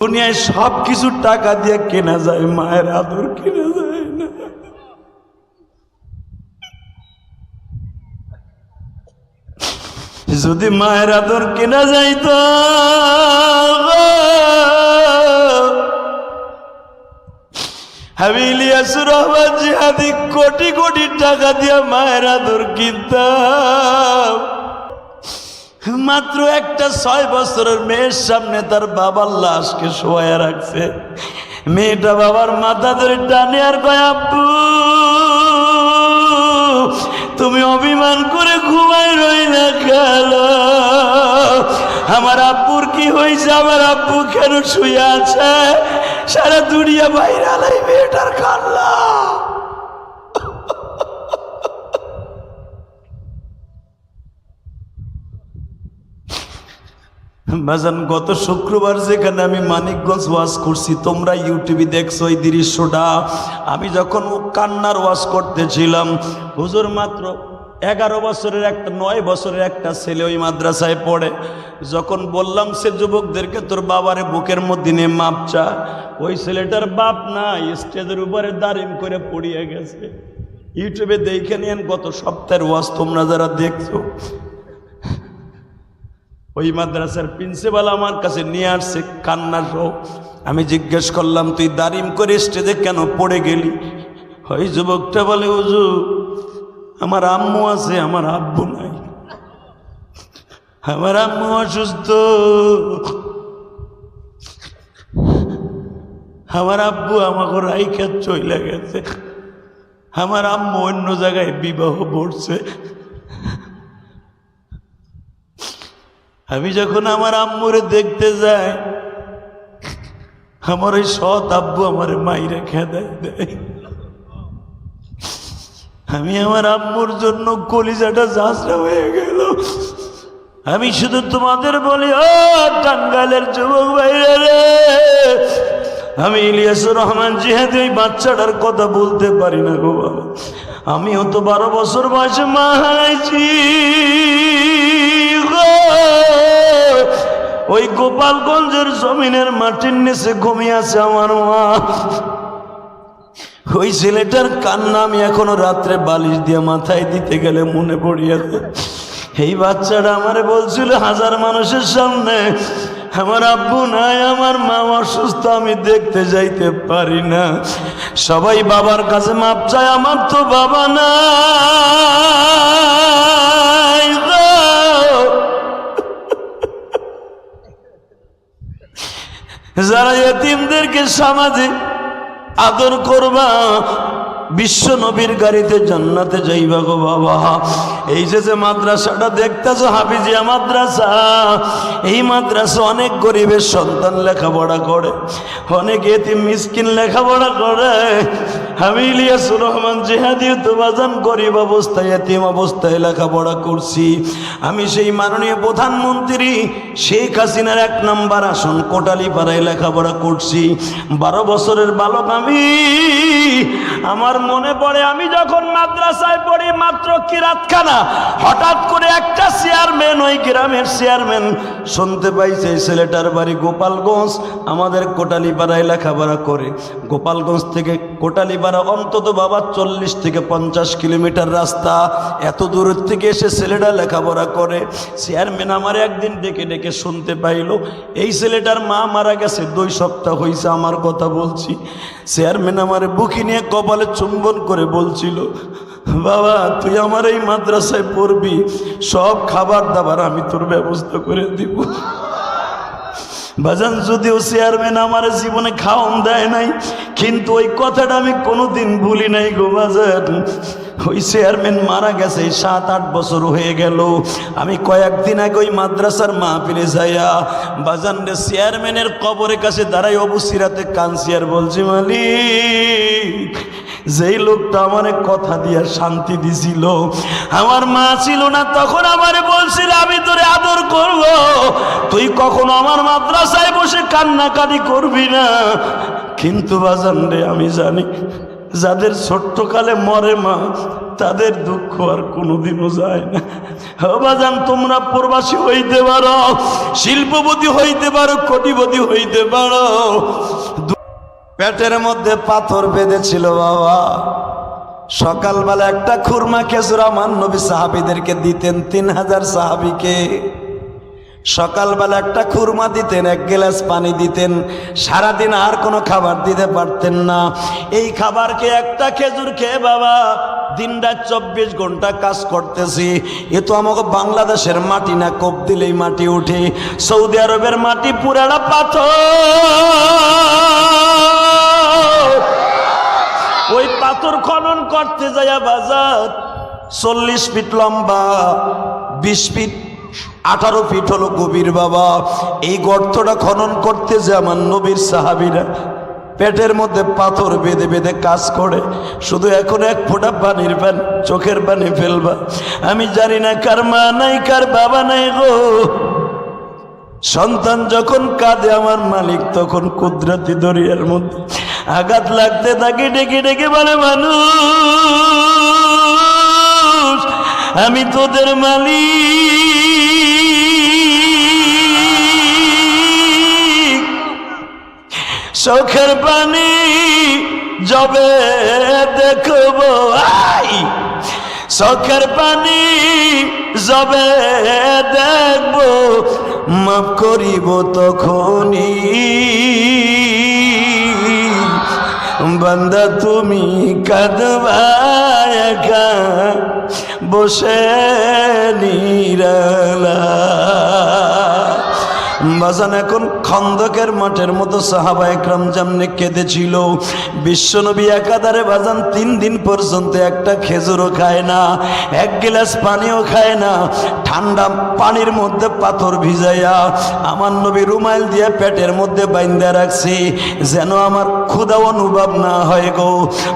দুনিয়ায় সব কিছু টাকা দিয়ে কেনা যায়, মায়ের আদর কেনা যায় না। যদি মায়ের আদর কেনা যাইত রহমান জিহাদি কোটি কোটি টাকা দিয়ে মায়ের আদর কিনতাম। মাত্র একটা ছয় বছরের মেয়ের সামনে তার বাবার লাশকে শোয়া রাখছে। মেয়েটা বাবার মাথা ধরে টানে আর কয়, আব্বু, তুমি অভিমান করে ঘুমাই রইলে খেল আমার আব্বুর কি হয়েছে? আমার আব্বু কেন শুয়ে আছে? সারা দুনিয়া বাইরে আলাই মেয়েটার কান্না। বাজান গত শুক্রবার যেখানে আমি মানিকগঞ্জ ওয়াজ করছি, তোমরা ইউটিউবে দেখছ এই দৃশ্যটা। আমি যখন কান্নার ওয়াজ করতেছিলাম, হুজুর মাত্র এগারো বছরের একটা, নয় বছরের একটা ছেলে ওই মাদ্রাসায় পড়ে। যখন বললাম, সে যুবকদেরকে তোর বাবারে বুকের মধ্যে নিয়ে মাপ চা। ওই ছেলেটার বাপ না, স্টেজের উপরে দাঁড়িম করে পড়িয়ে গেছে। ইউটিউবে দেখে নিয়েন, গত সপ্তাহের ওয়াজ তোমরা যারা দেখছ। ওই মাদ্রাসার প্রিন্সিপাল আমার কাছে নিয়ে আসছে কান্না সহ আমি জিজ্ঞেস করলাম, তুই দারিম করে স্টেজে কেন পড়ে গেলি? ওই যুবকটা বলে উজু আমার আম্মু আছে, আমার আব্বু নাই। আমার আম্মু অসুস্থ। আমার আব্বু আমাকে রাইখা চলে গেছে। আমার আম্মু অন্য জায়গায় বিবাহ পড়ছে আমি যখন আমার আম্মুরে দেখতে যাই, আমার ওই সৎ আব্বু আমার মাইরে খেদায় দেয়। আমি আমার আম্মুর জন্য কলিজাটা যাত্রা হয়ে গেল। আমি শুধু তোমাদের বলি, ও টাঙ্গালের যুবক ভাইরা রে, আমি ইলিয়াসুর রহমান জিহাদি ওই বাচ্চাটার কথা বলতে পারি না গো বাবা। আমিও তো বারো বছর বয়সে মা হারাইছি। ওই গোপালগঞ্জের জমিনের মাটির নিচে ঘুমিয়ে আছে আমার মা। ওই ছেলেটার কান্না আমি এখনও রাত্রে বালিশ দিয়ে মাথায় দিতে গেলে মনে পড়িয়াছে এই বাচ্চাটা আমারে বলছিল, হাজার মানুষের সামনে আমার আব্বু নাই, আমার মা অসুস্থ, আমি দেখতে যাইতে পারি না। সবাই বাবার কাছে মাপ চায়, আমার তো বাবা নাই। যারা এতিমদেরকে সমাজে আদর করবা বিশ্ব নবীর গাড়িতে জান্নাতে যাইবা গো বাবা। এই যে যে মাদ্রাসাটা দেখতেছো হাফিজিয়া মাদ্রাসা, এই মাদ্রাসা অনেক গরিবের সন্তান লেখাপড়া করে, অনেক এতিম মিসকিন লেখাপড়া করে। আমি ইলিয়াসুর রহমান জেহাদিও তো বাজান গরিব অবস্থায়, এতিম অবস্থায় লেখাপড়া করছি। আমি সেই মাননীয় প্রধানমন্ত্রী শেখ হাসিনার এক নাম্বার আসন কোটালি পাড়ায় লেখাপড়া করছি। বারো বছরের বালক আমি। আমার মনে পড়ে, আমি যখন মাদ্রাসায় পড়ি মাত্র কিরাতখানা হঠাৎ করে একটা চেয়ারম্যান, ওই গ্রামের চেয়ারম্যান শুনতে পাইছে ছেলেটার বাড়ি গোপালগঞ্জ, আমাদের কোটালিপাড়ায় লেখাপড়া করে। গোপালগঞ্জ থেকে কোটালিপাড়া অন্তত বাবা চল্লিশ থেকে পঞ্চাশ কিলোমিটার রাস্তা, এত দূরের থেকে এসে ছেলেটা লেখাপড়া করে। চেয়ারম্যান আমার একদিন ডেকে ডেকে শুনতে পাইলো, এই ছেলেটার মা মারা গেছে, দুই সপ্তাহ হয়েছে আমার কথা বলছি। চেয়ারম্যান আমার বুকি নিয়ে কপালে চুম্বন করে বলছিল, বাবা, তুই আমার এই মাদ্রাসায় পড়বি, সব খাবার দাবার আমি তোর ব্যবস্থা করে দিব। বাজান, যদিও চেয়ারম্যান আমার জীবনে খাওয়ান দেয় নাই, কিন্তু ওই কথাটা আমি কোনোদিন ভুলি নাই গো বাজান। ওই চেয়ারম্যান মারা গেছে, সাত, আট বছর হয়ে গেল। আমি কয়েকদিন আগে ওই মাদ্রাসার মা মাহফিলে যাইয়া বাজান রে চেয়ারম্যানের কবরের কাছে দাঁড়াই অবসিরাতে কানসিয়ার বলছি, মালিক যেই লোকটা আমারে কথা দিয়া শান্তি দিছিল, আমার মা ছিল না, তখন আমারে বলছিল, আমি তোরে আদর করব। তুই কখনো আমার মাদ্রাসায় বসে কান্নাকাটি করবি না। কিন্তু বাজান রে, আমি জানি যাদের ছোট্টকালে মরে মা, তাদের দুঃখ আর কোনোদিনও যায় না। বাজান, তোমরা প্রবাসী হইতে পারো, শিল্পপতি হইতে পারো, কোটিপতি হইতে পারো। পেটের মধ্যে পাথর বেঁধেছিল বাবা। সকালবেলা একটা খুরমা খেজুর আমার নবী সাহাবিদেরকে দিতেন, তিন হাজার সাহাবিকে। সকালবেলা একটা খুরমা দিতেন, এক গ্লাস পানি দিতেন। সারাদিন আর কোনো খাবার দিতে পারতেন না। এই খাবারকে একটা খেজুর খেয়ে বাবা দিনটা চব্বিশ ঘণ্টা কাজ করতেছি। এ তো আমাকে বাংলাদেশের মাটি না, কোপ দিলেই মাটি উঠে। সৌদি আরবের মাটি পুরাটা পাথর। পাথর খনন করতে যায় বাজার চল্লিশ ফিট লম্বা, বিশ ফিট, আঠারো ফিট হলো গভীর বাবা। এই গর্তটা খনন করতে যে আমার নবীর সাহাবিরা পেটের মধ্যে পাথর বেঁধে বেঁধে কাজ করে, শুধু এখন এক ফোঁটা পানির পান, চোখের পানি ফেলবা। আমি জানি না কার মা নাই, কার বাবা নাই গো। সন্তান যখন কাঁদে আমার মালিক তখন কুদরতি দরিয়ার মধ্যে। আঘাত লাগতে থাকে ডেকে ডেকে বলে, মানুষ, আমি তোদের মালিক। চোখের পানি যবে দেখব, আই! চোখের পানি যবে দেখব, মাফ করিব তখনই। বান্দা তুমি কাঁদবা একা বসে নিরালা। বাজান এখন খন্দকের মাঠের মতো সাহাবা একরাম জামনে কেঁদেছিল। বিশ্বনবী একাধারে বাজান তিন দিন পর্যন্ত একটা খেজুরও খায় না, এক গ্লাস পানিও খায় না, ঠান্ডা পানির মধ্যে পাথর ভিজাইয়া আমার নবী রুমাইল দিয়ে পেটের মধ্যে বাইন্দা রাখছি, যেন আমার ক্ষুদা অনুভব না হয় গো।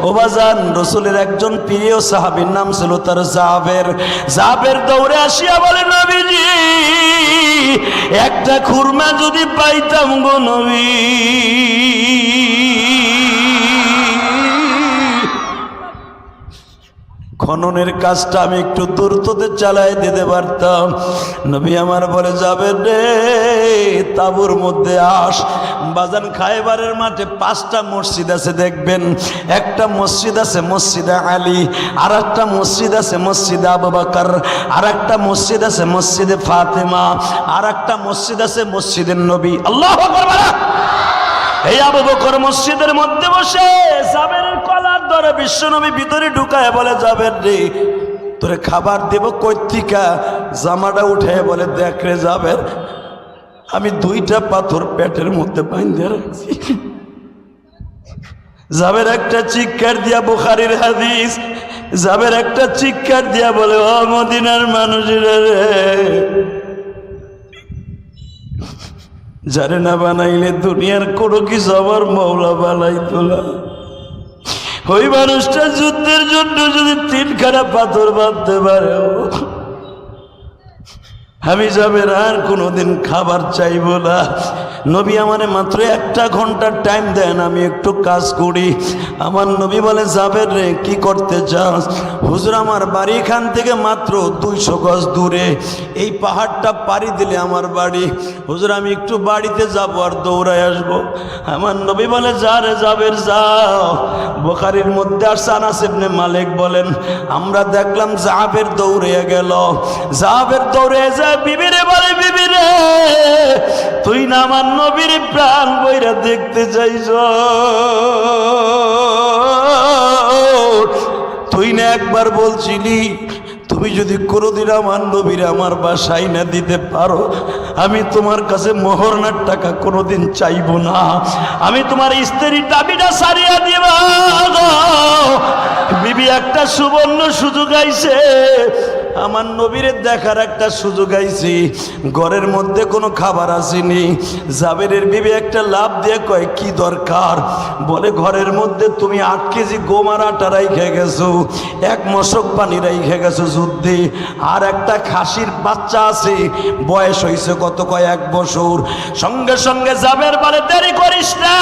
ও বাজান, রসুলের একজন প্রিয় সাহাবীর নাম ছিল তার জাবের। জাবের দৌড়ে আসিয়া বলে, নবীজি, একটা খুরমা যদি পাইতাম গো নবী। খননের কাজটা আমি একটু দ্রুততে চালাই দিতে পারতাম। নবী আমার বলে, যাবে রে, তাবুর মধ্যে আস। বাজান খাইবারের মাঠে পাঁচটা মসজিদ আছে, দেখবেন। একটা মসজিদ আছে মসজিদে আলী আর একটা মসজিদ আছে মসজিদে আবু আর একটা মসজিদ আছে মসজিদে ফাতেমা আর একটা মসজিদ আছে মসজিদের নবী। আল্লাহ এই আবু বকর মসজিদের মধ্যে বসে জাবের কলার ধরে বিশ্বনবী ভিতরে ঢুকায় বলে, যাবেন রে, তোরে খাবার দেব কৈতিকা জামাটা উঠে বলে, দেখ রে যাবের আমি দুইটা পাথর পেটের মধ্যে বাইন্ধে রাখছি। যাবের একটা চিৎকার দিয়া বুখারির হাদিস যাবের একটা চিৎকার দিয়া বলে, ও মদিনার মানুষেরা রে, যারে না বানাইলে দুনিয়ার কোনো কিছু আমার মৌলা বানাই তোলা ওই মানুষটা যুদ্ধের জন্য যদি তিনখানা পাথর বাঁধতে পারে আমি যাবেন আর কোনোদিন খাবার চাইব না। নবী আমারে মাত্র একটা ঘণ্টার টাইম দেন, আমি একটু কাজ করি। আমার নবী বলে যাবে রে, কি করতে চাস? হুজুর, আমার বাড়ি এখান থেকে মাত্র দুইশো গজ দূরে। এই পাহাড়টা পাড়ি দিলে আমার বাড়ি। হুজুর, আমি একটু বাড়িতে যাব আর দৌড়ায় আসব। আমার নবী বলে, যা রে যাবের যাও। বোখারির মধ্যে আর সানাস ইবনে মালিক বলেন, আমরা দেখলাম জাবের দৌড়ে গেল। জাবের দৌড়ে যায়, বিবিরে বলে, বিবিরে, তুই না আমার নবীর প্রাণ বইরা দেখতে চাইছ। তুই না একবার বলছিলি, তুমি যদি কোনোদিন আমার নবীর আমার বাসায় না দিতে পারো, আমি তোমার কাছে মোহরনার টাকা কোনোদিন চাইব না। আমি তোমার স্ত্রীর দাবিটা সারিয়া দিব। বিবি একটা সুবর্ণ সুযোগ আইছে। আমার নবীরে দেখার একটা সুযোগ আইছি। ঘরের মধ্যে কোনো খাবার আসেনি। জাবেরের বিবি একটা লাভ দিয়ে কয়, কি দরকার? বলে, ঘরের মধ্যে তুমি আট কেজি গোমার আটা রাইখে গেছো। এক মশক পানি রাইখে গেছো যুদ্ধে। আর একটা খাসির বাচ্চা আছে। বয়স হয়েছে কত কয়েক বছর। সঙ্গে সঙ্গে জাবের বলে, দেরি করিস না।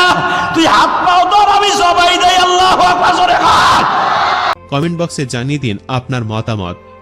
তুই হাত পাও ধর, আমি সবাই দেয় আল্লাহ কমেন্ট বক্সে জানিয়ে দিন আপনার মতামত।